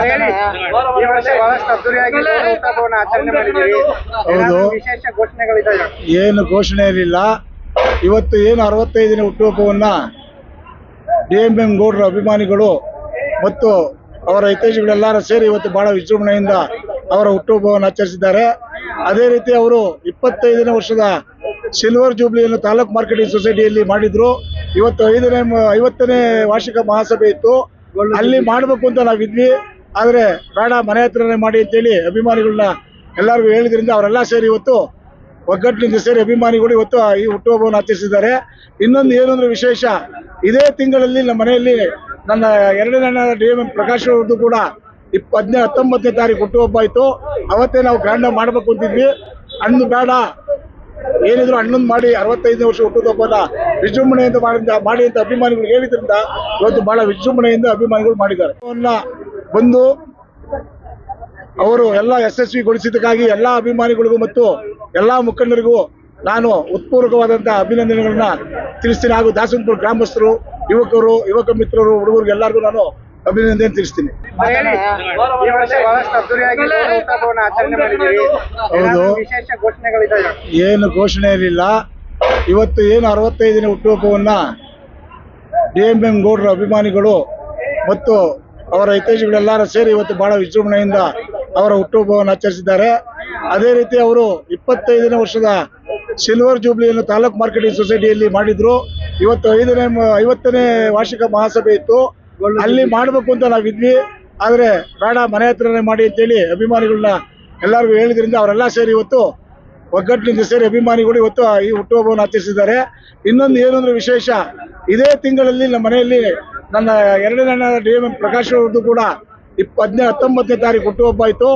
ಹೇಳಿ ಈ ವರ್ಷ ಬಹಳಷ್ಟು ಅದ್ದೂರಿಯಾಗಿ ಹುಟ್ಟುಹಬ್ಬವನ್ನ ಆಚರಣೆ ಮಾಡಿದ್ದೀವಿ. ಏನಾದ್ರು ವಿಶೇಷ ಘೋಷಣೆಗಳಿದ್ದಾವೆ ಏನು ಘೋಷಣೆ ಇರಲಿಲ್ಲ. ಇವತ್ತು ಏನು ಅರವತ್ತೈದನೇ ಹುಟ್ಟುಹಬ್ಬವನ್ನ ಡಿ ಎಂ ಎಂ ಗೌಡರ ಅಭಿಮಾನಿಗಳು ಮತ್ತು ಅವರ ಹಿತೈಷಿಗಳೆಲ್ಲರೂ ಸೇರಿ ಇವತ್ತು ಬಹಳ ವಿಜೃಂಭಣೆಯಿಂದ ಅವರ ಹುಟ್ಟುಹಬ್ಬವನ್ನು ಆಚರಿಸಿದ್ದಾರೆ. ಅದೇ ರೀತಿ ಅವರು ಇಪ್ಪತ್ತೈದನೇ ವರ್ಷದ ಸಿಲ್ವರ್ ಜೂಬ್ಲಿಯನ್ನು ತಾಲೂಕ್ ಮಾರ್ಕೆಟಿಂಗ್ ಸೊಸೈಟಿಯಲ್ಲಿ ಮಾಡಿದ್ರು. ಇವತ್ತು ಐದನೇ ಮ- ಐವತ್ತನೇ ವಾರ್ಷಿಕ ಮಹಾಸಭೆ ಇತ್ತು. ಅಲ್ಲಿ ಮಾಡಬೇಕು ಅಂತ ನಾವಿದ್ವಿ. ಆದರೆ ಬೇಡ, ಮನೆ ಹತ್ರನೇ ಮಾಡಿ ಅಂತೇಳಿ ಅಭಿಮಾನಿಗಳನ್ನ ಎಲ್ಲರಿಗೂ ಹೇಳಿದ್ರಿಂದ ಅವರೆಲ್ಲ ಸೇರಿ ಇವತ್ತು ಒಗ್ಗಟ್ಟಿನಿಂದ ಸೇರಿ ಅಭಿಮಾನಿಗಳು ಇವತ್ತು ಈ ಹುಟ್ಟುಹಬ್ಬವನ್ನು ಆಚರಿಸಿದ್ದಾರೆ. ಇನ್ನೊಂದು ಏನು ಅಂದ್ರೆ ವಿಶೇಷ, ಇದೇ ತಿಂಗಳಲ್ಲಿ ನಮ್ಮ ಮನೆಯಲ್ಲಿ ನನ್ನ ಎರಡನೇ ಡಿ ಎಂ ಪ್ರಕಾಶ್ ಅವ್ರದ್ದು ಕೂಡ ಇಪ್ಪ ಹದಿನೈದು ಹತ್ತೊಂಬತ್ತನೇ ತಾರೀಕು ಹುಟ್ಟುಹಬ್ಬ ಆಯಿತು. ಅವತ್ತೇ ನಾವು ಗ್ರ್ಯಾಂಡ್ ಮಾಡಬೇಕು ಅಂತಿದ್ವಿ. ಹಣ್ಣು ಬೇಡ, ಏನಿದ್ರು ಹಣ್ಣೊಂದು ಮಾಡಿ ಅರವತ್ತೈದನೇ ವರ್ಷ ಹುಟ್ಟುಹಬ್ಬನ ವಿಜೃಂಭಣೆಯಿಂದ ಮಾಡಿದ ಮಾಡಿ ಅಂತ ಅಭಿಮಾನಿಗಳು ಹೇಳಿದ್ರಿಂದ ಇವತ್ತು ಬಹಳ ವಿಜೃಂಭಣೆಯಿಂದ ಅಭಿಮಾನಿಗಳು ಮಾಡಿದ್ದಾರೆ. ಬಂದು ಅವರು ಎಲ್ಲ ಯಶಸ್ವಿಗೊಳಿಸಿದ್ದಕ್ಕಾಗಿ ಎಲ್ಲ ಅಭಿಮಾನಿಗಳಿಗೂ ಮತ್ತು ಎಲ್ಲ ಮುಖಂಡರಿಗೂ ನಾನು ಉತ್ಪೂರ್ವಕವಾದಂತಹ ಅಭಿನಂದನೆಗಳನ್ನ ತಿಳಿಸ್ತೀನಿ. ಹಾಗೂ ದಾಸನಪುರ ಗ್ರಾಮಸ್ಥರು ಯುವಕರು ಯುವಕ ಮಿತ್ರರು ಹುಡುಗರಿಗೆ ಎಲ್ಲರಿಗೂ ನಾನು ಅಭಿನಂದನೆ ತಿಳಿಸ್ತೀನಿ. ಹೌದು. ಏನು ಘೋಷಣೆ ಇರಲಿಲ್ಲ. ಇವತ್ತು ಏನು ಅರವತ್ತೈದನೇ ಹುಟ್ಟುಹಬ್ಬವನ್ನ ಡಿ ಎಂ ಎಂ ಗೌಡರ ಅಭಿಮಾನಿಗಳು ಮತ್ತು ಅವರ ಹಿತೈಷಿಗಳೆಲ್ಲರೂ ಸೇರಿ ಇವತ್ತು ಬಹಳ ವಿಜೃಂಭಣೆಯಿಂದ ಅವರ ಹುಟ್ಟುಹಬ್ಬವನ್ನು ಆಚರಿಸಿದ್ದಾರೆ. ಅದೇ ರೀತಿ ಅವರು ಇಪ್ಪತ್ತೈದನೇ ವರ್ಷದ ಸಿಲ್ವರ್ ಜೂಬ್ಲಿಯನ್ನು ತಾಲೂಕ್ ಮಾರ್ಕೆಟಿಂಗ್ ಸೊಸೈಟಿಯಲ್ಲಿ ಮಾಡಿದ್ರು. ಇವತ್ತು ಐದನೇ ಐವತ್ತನೇ ವಾರ್ಷಿಕ ಮಹಾಸಭೆ ಇತ್ತು. ಅಲ್ಲಿ ಮಾಡಬೇಕು ಅಂತ ನಾವಿದ್ವಿ. ಆದರೆ ಬೇಡ, ಮನೆ ಹತ್ರನೇ ಮಾಡಿ ಅಂತೇಳಿ ಅಭಿಮಾನಿಗಳನ್ನ ಎಲ್ಲರಿಗೂ ಹೇಳಿದ್ರಿಂದ ಅವರೆಲ್ಲ ಸೇರಿ ಇವತ್ತು ಒಗ್ಗಟ್ಟಿನಿಂದ ಸೇರಿ ಅಭಿಮಾನಿಗಳು ಇವತ್ತು ಈ ಹುಟ್ಟುಹಬ್ಬವನ್ನು ಆಚರಿಸಿದ್ದಾರೆ. ಇನ್ನೊಂದು ಏನು ವಿಶೇಷ, ಇದೇ ತಿಂಗಳಲ್ಲಿ ನಮ್ಮ ಮನೆಯಲ್ಲಿ ನನ್ನ ಎರಡನೇ ಡಿ ಎಂ ಪ್ರಕಾಶ್ ಅವ್ರದ್ದು ಕೂಡ ಇಪ್ಪ ಹದಿನೈದು, ಹತ್ತೊಂಬತ್ತನೇ ತಾರೀಕು ಹುಟ್ಟುಹಬ್ಬ ಆಯಿತು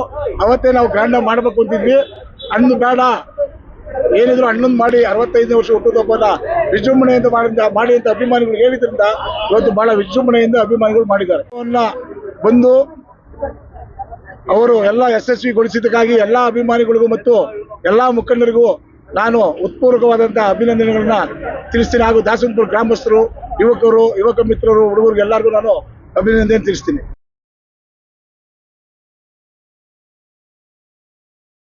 ಅವತ್ತೇ ನಾವು ಗ್ರ್ಯಾಂಡ್ ಮಾಡಬೇಕು ಅಂತಿದ್ವಿ. ಹಣ್ಣು ಬೇಡ. ಏನಿದ್ರು ಹಣ್ಣೊಂದು ಮಾಡಿ ಅರವತ್ತೈದನೇ ವರ್ಷ ಹುಟ್ಟುಹಬ್ಬನ ವಿಜೃಂಭಣೆಯಿಂದ ಮಾಡಿದ ಮಾಡಿ ಅಂತ ಅಭಿಮಾನಿಗಳು ಹೇಳಿದ್ರಿಂದ ಇವತ್ತು ಬಹಳ ವಿಜೃಂಭಣೆಯಿಂದ ಅಭಿಮಾನಿಗಳು ಮಾಡಿದ್ದಾರೆ. ಬಂದು ಅವರು ಎಲ್ಲ ಯಶಸ್ವಿಗೊಳಿಸಿದ್ದಕ್ಕಾಗಿ ಎಲ್ಲ ಅಭಿಮಾನಿಗಳಿಗೂ ಮತ್ತು ಎಲ್ಲ ಮುಖಂಡರಿಗೂ ನಾನು ಉತ್ಪೂರ್ವಕವಾದಂತಹ ಅಭಿನಂದನೆಗಳನ್ನ ತಿಳಿಸ್ತೀನಿ. ಹಾಗೂ ದಾಸನಪುರ ಗ್ರಾಮಸ್ಥರು ಯುವಕರು ಯುವಕ ಮಿತ್ರರು ಹುಡುಗರಿಗೆ ಎಲ್ಲರಿಗೂ ನಾನು ಅಭಿನಂದನೆ ತಿಳಿಸ್ತೀನಿ.